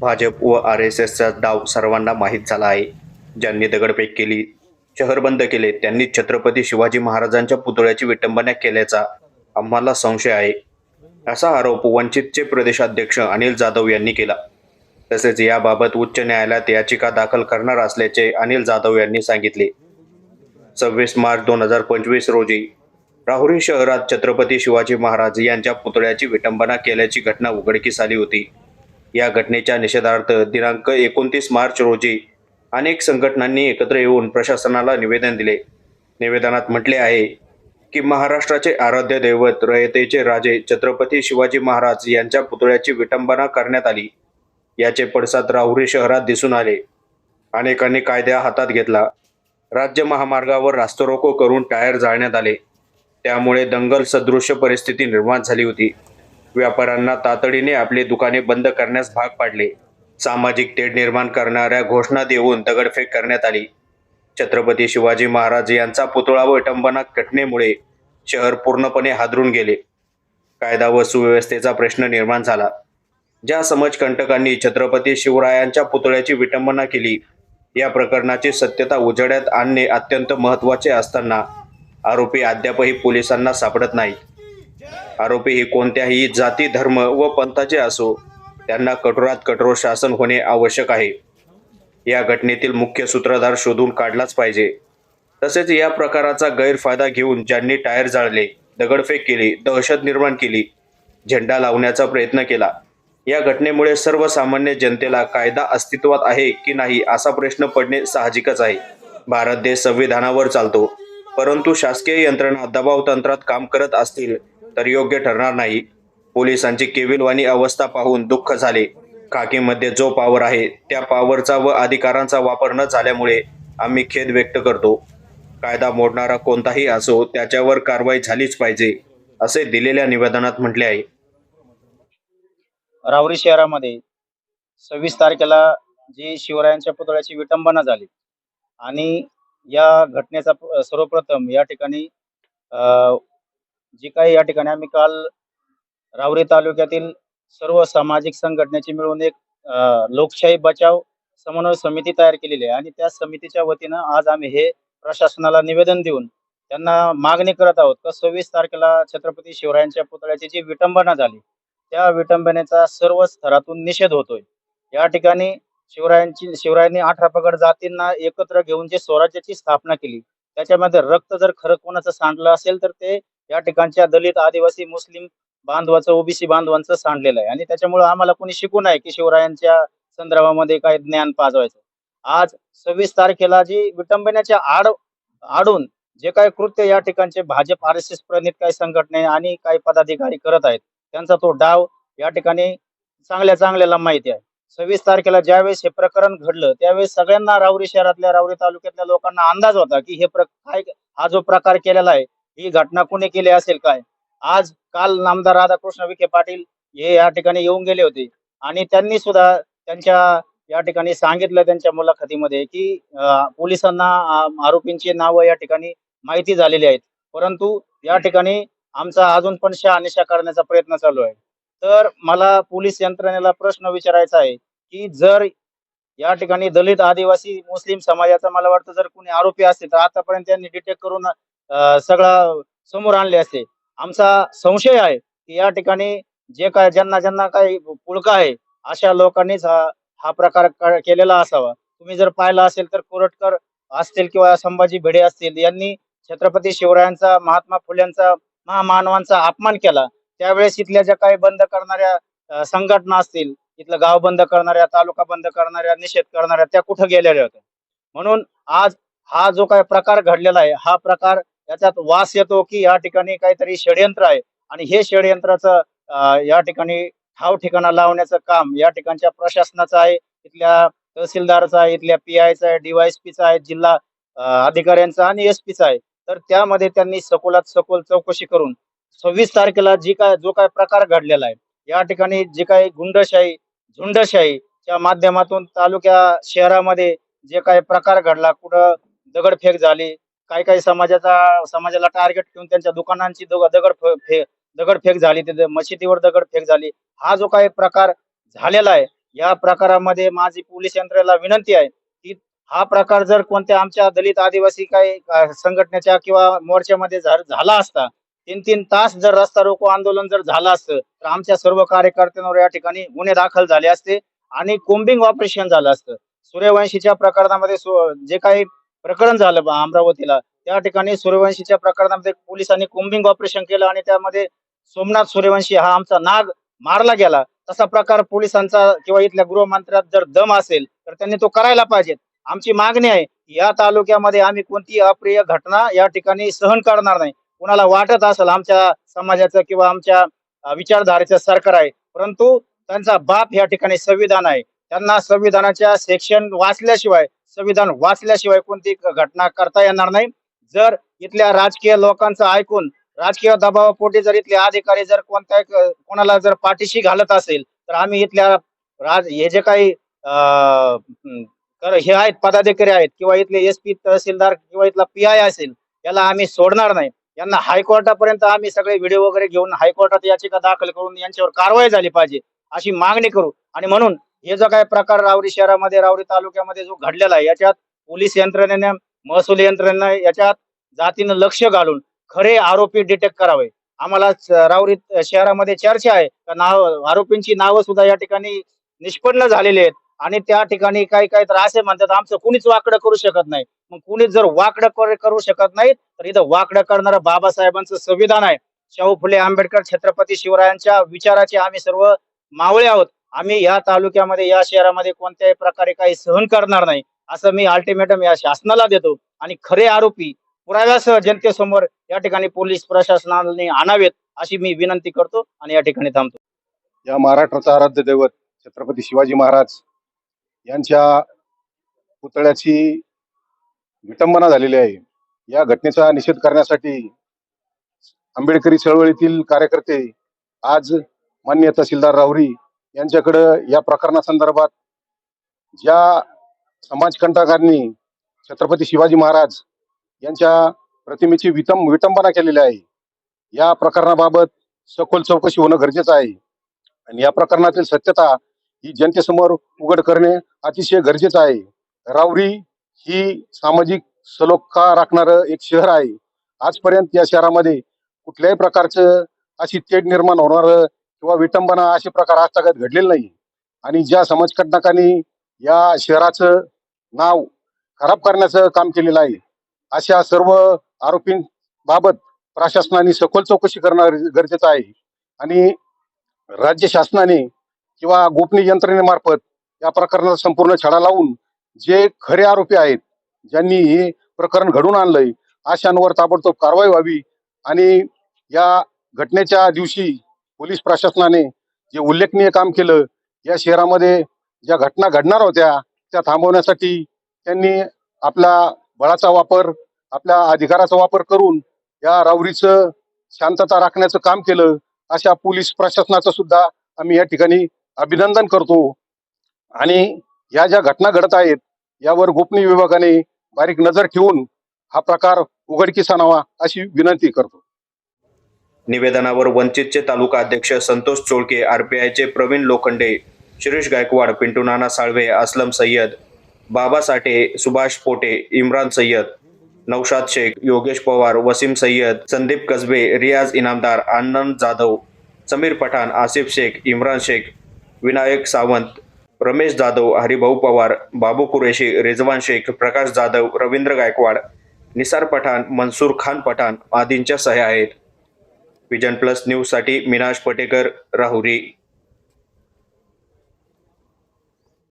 भाजप व R S एसचा डाव सर्वांना माहीत झाला आहे. ज्यांनी दगडफेक केली शहर बंद केले त्यांनी छत्रपती शिवाजी महाराजांच्या पुतळ्याची विटंबना केल्याचा आम्हाला संशय आहे. असा आरोप वंचितचे प्रदेशाध्यक्ष अनिल जाधव यांनी केला. तसेच याबाबत उच्च न्यायालयात याचिका दाखल करणार असल्याचे अनिल जाधव यांनी सांगितले. सव्वीस मार्च दोन हजार पंचवीस रोजी राहुरी शहरात छत्रपती शिवाजी महाराज यांच्या पुतळ्याची विटंबना केल्याची घटना उघडकीस आली होती. या घटनेच्या निषेधार्थ दिनांक एकोणतीस मार्च रोजी अनेक संघटनांनी एकत्र येऊन प्रशासनाला निवेदन दिले. निवेदनात म्हटले आहे की महाराष्ट्राचे आराध्य दैवत रयतेचे राजे छत्रपती शिवाजी महाराज यांच्या पुतळ्याची विटंबना करण्यात आली. याचे पडसाद राहुरी शहरात दिसून आले. अनेकांनी कायद्या हातात घेतला. राज्य महामार्गावर रास्तरोको करून टायर जाळण्यात आले. त्यामुळे दंगल सदृश्य परिस्थिती निर्माण झाली होती. व्यापाऱ्यांना तातडीने आपली दुकाने बंद करण्यास भाग पाडले. सामाजिक तेढ निर्माण करणाऱ्या घोषणा देऊन दगडफेक करण्यात आली. छत्रपती शिवाजी महाराज यांचा पुतळा विटंबना घटनेमुळे शहर पूर्णपणे हादरून गेले. कायदा व सुव्यवस्थेचा प्रश्न निर्माण झाला. ज्या समाजकंटकांनी छत्रपती शिवरायांच्या पुतळ्याची विटंबना केली या प्रकरणाची सत्यता उजेडात आणणे अत्यंत महत्त्वाचे असताना आरोपी अद्यापही पोलिसांना सापडत नाहीत. आरोपी हे कोणत्याही जाती धर्म व पंथाचे असो त्यांना कठोरात कठोर शासन होणे आवश्यक आहे. या घटनेतील मुख्य सूत्रधार शोधून काढलाच पाहिजे. तसेच या प्रकाराचा गैरफायदा घेऊन ज्यांनी टायर जाळले दगडफेक केली दहशत निर्माण केली झेंडा लावण्याचा प्रयत्न केला या घटनेमुळे सर्वसामान्य जनतेला कायदा अस्तित्वात आहे की नाही असा प्रश्न पडणे साहजिकच आहे. भारत देश संविधानावर चालतो परंतु शासकीय यंत्रणा दबाव तंत्रात काम करत असतील तर योग्य ठरणार नाही. पोलिसांची केविलवाणी अवस्था पाहून दुःख झाले. खाकीमध्ये जो पावर आहे त्या पावरचा व अधिकारांचा वापर न झाल्यामुळे आम्ही खेद व्यक्त करतो. कायदा मोडणारा कोणताही असो त्याच्यावर कारवाई झालीच पाहिजे असे दिलेल्या निवेदनात म्हटले आहे. रावरी शहरामध्ये सव्वीस तारखेला जी शिवरायांच्या पुतळ्याची विटंबना झाली आणि या घटनेचा सर्वप्रथम या ठिकाणी जी काही या ठिकाणी आम्ही काल रावरी तालुक्यातील सर्व सामाजिक संघटनेची मिळून एक लोकशाही बचाव समन्वय समिती तयार केलेली आहे. आणि त्या समितीच्या वतीनं आज आम्ही हे प्रशासनाला निवेदन देऊन त्यांना मागणी करत आहोत का सव्वीस तारखेला छत्रपती शिवरायांच्या पुतळ्याची जी विटंबना झाली त्या विटंबनेचा सर्व स्तरातून निषेध होतोय. या ठिकाणी शिवरायांची शिवरायांनी अठरा पगड जातींना एकत्र घेऊन जे स्वराज्याची स्थापना केली त्याच्यामध्ये रक्त जर खरं कोणाचं सांडलं असेल तर ते या ठिकाणच्या दलित आदिवासी मुस्लिम बांधवाचं ओबीसी बांधवांचं सांडलेलं आहे. आणि त्याच्यामुळे आम्हाला कोणी शिकू नये की शिवरायांच्या संदर्भामध्ये काय ज्ञान पाजवायचं. आज सव्वीस तारखेला जी विटंबनेच्या आड आडून जे काही कृत्य या ठिकाणचे भाजप आर एस एस प्रणित काही संघटने आणि काही पदाधिकारी करत आहेत त्यांचा तो डाव या ठिकाणी चांगल्या चांगल्याला माहिती आहे. सव्वीस तारखेला ज्यावेळेस हे प्रकरण घडलं त्यावेळेस सगळ्यांना राऊरी शहरातल्या रावरी तालुक्यातल्या लोकांना अंदाज होता की हे प्र काय हा जो प्रकार केलेला आहे ही घटना कुणी केली असेल काय? आज काल नामदार राधाकृष्ण विखे पाटील हे या ठिकाणी येऊन गेले होते. आणि त्यांनी सुद्धा त्यांच्या या ठिकाणी सांगितलं त्यांच्या मुलाखतीमध्ये की पोलिसांना आरोपींची नावं या ठिकाणी माहिती झालेली आहेत. परंतु या ठिकाणी आमचा अजून पण शहानिशा करण्याचा प्रयत्न चालू आहे. तर मला पोलीस यंत्रणेला प्रश्न विचारायचा आहे की जर या ठिकाणी दलित आदिवासी मुस्लिम समाजाचा मला वाटतं जर कोणी आरोपी असतील तर आतापर्यंत त्यांनी डिटेक्ट करून सगळा समोर आणले असते. आमचा संशय आहे की या ठिकाणी जे काय ज्यांना ज्यांना काही पुळका आहे अशा लोकांनीच हा हा प्रकार केलेला असावा. तुम्ही जर पाहिला असेल तर कोरटकर असतील किंवा संभाजी भिडे असतील यांनी छत्रपती शिवरायांचा महात्मा फुल्यांचा महामानवांचा अपमान केला. त्यावेळेस इथल्या ज्या काही बंद करणाऱ्या संघटना असतील इथलं गाव बंद करणाऱ्या तालुका बंद करणाऱ्या निषेध करणाऱ्या त्या कुठं गेलेल्या होत्या? म्हणून आज हा जो काही प्रकार घडलेला आहे हा प्रकार याच्यात वास येतो की या ठिकाणी काहीतरी षडयंत्र आहे. आणि हे षडयंत्राचं या ठिकाणी ठाव ठिकाणा लावण्याचं काम या ठिकाणच्या प्रशासनाचं आहे इथल्या तहसीलदारचा आहे इथल्या पी आयचा आहे डीवायएसपीचा आहे जिल्हा अधिकाऱ्यांचा आणि एस पीचा आहे. तर त्यामध्ये त्यांनी सखोलात सखोल चौकशी करून सव्वीस तारखेला जी काय जो काय प्रकार घडलेला आहे या ठिकाणी जी काही गुंडशाही झुंडशाहीच्या माध्यमातून तालुक्या शहरामध्ये जे काही प्रकार घडला कुठं दगडफेक झाली काही काही समाजाचा समाजाला टार्गेट ठेवून त्यांच्या दुकानांची दगड फे दगडफेक झाली तिथे मशिदीवर दगडफेक झाली. हा जो काही प्रकार झालेला आहे या प्रकारामध्ये माझी पोलीस यंत्रणेला विनंती आहे की हा प्रकार जर कोणत्या आमच्या दलित आदिवासी काही संघटनेच्या किंवा मोर्चामध्ये झाला असता तीन तीन तास जर रस्ता रोको आंदोलन जर झालं असतं तर आमच्या सर्व कार्यकर्त्यांवर या ठिकाणी गुन्हे दाखल झाले असते आणि कोम्बिंग ऑपरेशन झालं असतं. सूर्यवंशीच्या प्रकरणामध्ये जे काही प्रकरण झालं बा अमरावतीला. त्या ठिकाणी सूर्यवंशीच्या प्रकरणामध्ये पोलिसांनी कोम्बिंग ऑपरेशन केलं आणि त्यामध्ये सोमनाथ सूर्यवंशी हा आमचा नाग मारला गेला. तसा प्रकार पोलिसांचा किंवा इथल्या गृहमंत्र्यात जर दम असेल तर त्यांनी तो करायला पाहिजे. आमची मागणी आहे या तालुक्यामध्ये आम्ही कोणती अप्रिय घटना या ठिकाणी सहन करणार नाही. कुणाला वाटत असेल आमच्या समाजाचं किंवा आमच्या विचारधारेचं सरकार आहे परंतु त्यांचा बाप या ठिकाणी संविधान आहे. त्यांना संविधानाच्या सेक्शन वाचल्याशिवाय संविधान वाचल्याशिवाय कोणती घटना करता येणार नाही. जर इथल्या राजकीय लोकांचं ऐकून राजकीय दबावापोटी जर इथले अधिकारी जर कोणत्या कोणाला जर पाठीशी घालत असेल तर आम्ही इथल्या राज हे जे काही अं, हे आहेत पदाधिकारी आहेत किंवा इथले एस पी तहसीलदार किंवा इथला पी आय असेल याला आम्ही सोडणार नाही. यांना हायकोर्टापर्यंत आम्ही सगळे व्हिडिओ वगैरे घेऊन हायकोर्टात याचिका दाखल करून यांच्यावर कारवाई झाली पाहिजे अशी मागणी करू. आणि म्हणून हे जो काही प्रकार रावरी शहरामध्ये रावरी तालुक्यामध्ये जो घडलेला आहे याच्यात पोलीस यंत्रणेने महसूल यंत्रणेने याच्यात जातीनं लक्ष घालून खरे आरोपी डिटेक्ट करावे. आम्हाला रावरी शहरामध्ये चर्चा आहे. का नाव आरोपींची नावं सुद्धा या ठिकाणी निष्पन्न झालेली आहेत. आणि त्या ठिकाणी काही काही तर असे म्हणतात आमचं कुणीच वाकडं करू शकत नाही. मग कुणीच जर वाकडं करू शकत नाही तर इथं वाकडं करणारं बाबासाहेबांचं संविधान आहे. शाहू फुले आंबेडकर छत्रपती शिवरायांच्या विचाराचे आम्ही सर्व मावळे आहोत. आम्ही या तालुक्यामध्ये या शहरामध्ये कोणत्याही प्रकारे काही सहन करणार नाही असं मी अल्टिमेटम या शासनाला देतो. आणि खरे आरोपी पुराव्यासह जनतेसमोर या ठिकाणी पोलीस प्रशासनाने आणावेत अशी मी विनंती करतो आणि या ठिकाणी थांबतो. या महाराष्ट्राचा आराध्य दैवत छत्रपती शिवाजी महाराज यांच्या पुतळ्याची विटंबना झालेली आहे. या घटनेचा निषेध करण्यासाठी आंबेडकरी चळवळीतील कार्यकर्ते आज मान्य तहसीलदार राहुरी यांच्याकडं या प्रकरणासंदर्भात ज्या समाजकंटकांनी छत्रपती शिवाजी महाराज यांच्या प्रतिमेची वितंब विटंबना केलेली आहे या प्रकरणाबाबत सखोल चौकशी होणं गरजेचं आहे. आणि या प्रकरणातील सत्यता ही जनतेसमोर उघड करणे अतिशय गरजेचं आहे. रावरी ही सामाजिक सलोखा राखणारं एक शहर आहे. आजपर्यंत या शहरामध्ये कुठल्याही प्रकारचं अशी तेढ निर्माण होणार किंवा विटंबना असे प्रकार आजतागत घडलेले नाही आणि ज्या समाजकंटकांनी या शहराचं नाव खराब करण्याचं काम केलेलं आहे अशा सर्व आरोपींबाबत प्रशासनाने सखोल चौकशी करणं गरजेचं आहे. आणि राज्य शासनाने किंवा गोपनीय यंत्रणेमार्फत या प्रकरणाचा संपूर्ण छडा लावून जे खरे आरोपी आहेत ज्यांनी हे प्रकरण घडून आणलंय अशांवर ताबडतोब कारवाई व्हावी. आणि या घटनेच्या दिवशी पोलीस प्रशासनाने जे उल्लेखनीय काम केलं या शहरामध्ये ज्या घटना घडणार होत्या त्या थांबवण्यासाठी त्यांनी आपला बळाचा वापर आपल्या अधिकाराचा वापर करून या रावरीचं शांतता राखण्याचं काम केलं अशा पोलीस प्रशासनाचं सुद्धा आम्ही या ठिकाणी अभिनंदन करतो. आणि या ज्या घटना घडत आहेत यावर गोपनीय विभागाने बारीक नजर ठेवून हा प्रकार उघडकीस आणावा अशी विनंती करतो. निवेदनावर वंचितचे तालुका अध्यक्ष संतोष चोळके आरपीआयचे प्रवीण लोखंडे शिरीष गायकवाड पिंटू नाना साळवे असलम सय्यद बाबा साठे सुभाष पोटे इम्रान सय्यद नौशाद शेख योगेश पवार वसीम सय्यद संदीप कसबे रियाज इनामदार आनंद जाधव समीर पठाण आसिफ शेख इम्रान शेख विनायक सावंत रमेश जाधव हरिभाऊ पवार बाबू कुरेशी रिजवान शेख प्रकाश जाधव रवींद्र गायकवाड निसार पठाण मनसूर खान पठाण आदींच्या सह्या आहेत. विजन प्लस न्यूजसाठी मिनाश पटेकर राहुरी.